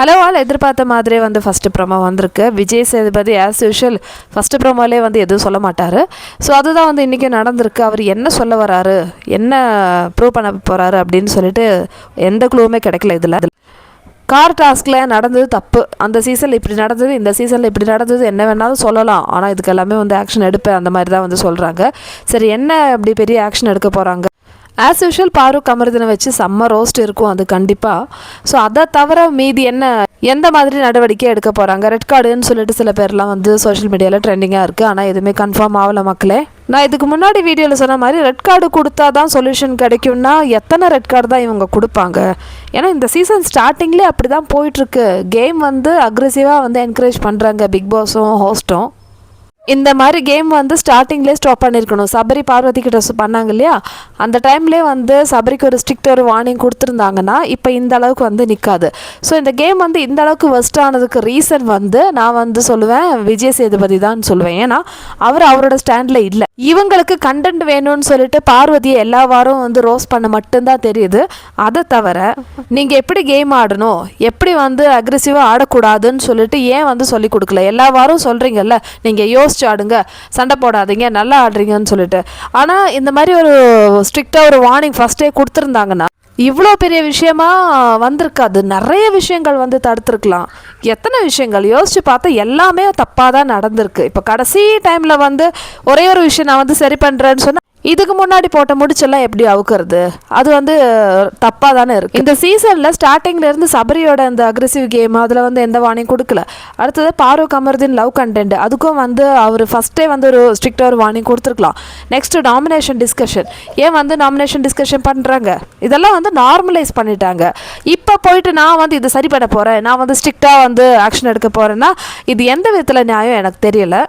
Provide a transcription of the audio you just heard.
Hello all எதிர்பார்த்த மாதிரியே வந்து ஃபஸ்ட்டு ப்ரோமோ வந்திருக்கு. Vijay Sethupathi as usual first ப்ரோமோலே வந்து எதுவும் சொல்ல மாட்டார். ஸோ அதுதான் வந்து இன்றைக்கி நடந்திருக்கு. அவர் என்ன சொல்ல வராரு? என்ன ப்ரூவ் பண்ண போகிறாரு அப்படின்னு சொல்லிட்டு எந்த க்ளூவுமே கிடைக்கல இதில். கார் டாஸ்கில் நடந்தது தப்பு. அந்த சீசனில் இப்படி நடந்தது இந்த சீசனில் இப்படி நடந்தது என்ன வேணாலும் சொல்லலாம். ஆனால் இதுக்கு எல்லாமே வந்து ஆக்ஷன் எடுப்பேன் அந்த மாதிரி தான் வந்து சொல்கிறாங்க சரி என்ன அப்படி பெரிய ஆக்ஷன் எடுக்க போகிறாங்க ஆஸ் யூஷுவல் பாருக் அமிர்தனை வச்சு செம்ம ரோஸ்ட் இருக்கும் அது கண்டிப்பாக ஸோ அதை தவிர மீதி என்ன எந்த மாதிரி நடவடிக்கை எடுக்க போகிறாங்க ரெட் கார்டுன்னு சொல்லிட்டு சில பேர்லாம் வந்து சோஷியல் மீடியாவில் ட்ரெண்டிங்காக இருக்குது ஆனால் எதுவுமே கன்ஃபார்ம் ஆகலை மக்களே. நான் இதுக்கு முன்னாடி வீடியோவில் சொன்ன மாதிரி ரெட் கார்டு கொடுத்தா தான் சொல்யூஷன் கிடைக்கும்னா எத்தனை ரெட் கார்டு தான் இவங்க கொடுப்பாங்க? ஏன்னா இந்த சீசன் ஸ்டார்டிங்லேயே அப்படி தான் போயிட்டுருக்கு கேம் வந்து அக்ரெசிவாக வந்து என்கரேஜ் பண்ணுறாங்க பிக் பாஸும் ஹோஸ்ட்டும் இந்த மாதிரி கேம் வந்து ஸ்டார்டிங்லேயே ஸ்டாப் பண்ணியிருக்கணும் சபரி பார்வதி கிட்ட பண்ணாங்க இல்லையா? அந்த டைம்லேயே வந்து சபரிக்கு ஒரு ஸ்ட்ரிக்ட் ஒரு வார்னிங் கொடுத்துருந்தாங்கன்னா இப்போ இந்த அளவுக்கு வந்து நிற்காது ஸோ இந்த கேம் வந்து இந்த அளவுக்கு worst ஆனதுக்கு ரீசன் வந்து நான் வந்து சொல்லுவேன் விஜய் சேதுபதி தான் சொல்லுவேன். ஏன்னா அவர் அவரோட ஸ்டாண்டில் இல்லை. இவங்களுக்கு கண்டென்ட் வேணும்னு சொல்லிட்டு பார்வதியை எல்லா வாரம் வந்து ரோஸ் பண்ண மட்டும்தான் தெரியுது. அதை தவிர நீங்கள் எப்படி கேம் ஆடணும்? எப்படி வந்து அக்ரெசிவாக ஆடக்கூடாதுன்னு சொல்லிட்டு ஏன் வந்து சொல்லி கொடுக்கல? எல்லா வாரம் சொல்கிறீங்கல்ல நீங்கள் யோசிச்சு ஆடுங்க சண்டை போடாதீங்க நல்லா ஆடுறீங்கன்னு சொல்லிட்டு. ஆனால் இந்த மாதிரி ஒரு ஸ்ட்ரிக்டாக ஒரு வார்னிங் ஃபஸ்ட்டே கொடுத்துருந்தாங்கன்னா இவ்வளோ பெரிய விஷயமா வந்திருக்காது. நிறைய விஷயங்கள் வந்து தடுத்துருக்கலாம். எத்தனை விஷயங்கள்? யோசித்து பார்த்தா எல்லாமே தப்பாக தான் நடந்திருக்கு. இப்போ கடைசி டைமில் வந்து ஒரே ஒரு விஷயம் நான் வந்து சரி பண்ணுறேன்னு சொன்னால் இதுக்கு முன்னாடி போட்ட முடிச்செல்லாம் எப்படி அவுக்கிறது? அது வந்து தப்பாக தானே இருக்குது இந்த சீசனில் ஸ்டார்டிங்லேருந்து சபரியோட இந்த அக்ரெசிவ் கேம் அதில் வந்து எந்த வார்னிங் கொடுக்கல. அடுத்தது பாரூக் அமர்தின் லவ் கண்டென்ட் அதுக்கும் வந்து அவர் ஃபஸ்ட்டே வந்து ஒரு ஸ்ட்ரிக்டாக ஒரு வார்னிங் கொடுத்துருக்கலாம். நெக்ஸ்ட்டு நாமினேஷன் டிஸ்கஷன் ஏன் வந்து நாமினேஷன் டிஸ்கஷன் பண்ணுறாங்க இதெல்லாம் வந்து நார்மலைஸ் பண்ணிட்டாங்க. இப்போ போயிட்டு நான் வந்து இது சரி பண்ண போகிறேன் நான் வந்து ஸ்ட்ரிக்டாக வந்து ஆக்ஷன் எடுக்க போகிறேன்னா இது எந்த விதத்தில் நியாயம் எனக்கு தெரியலை.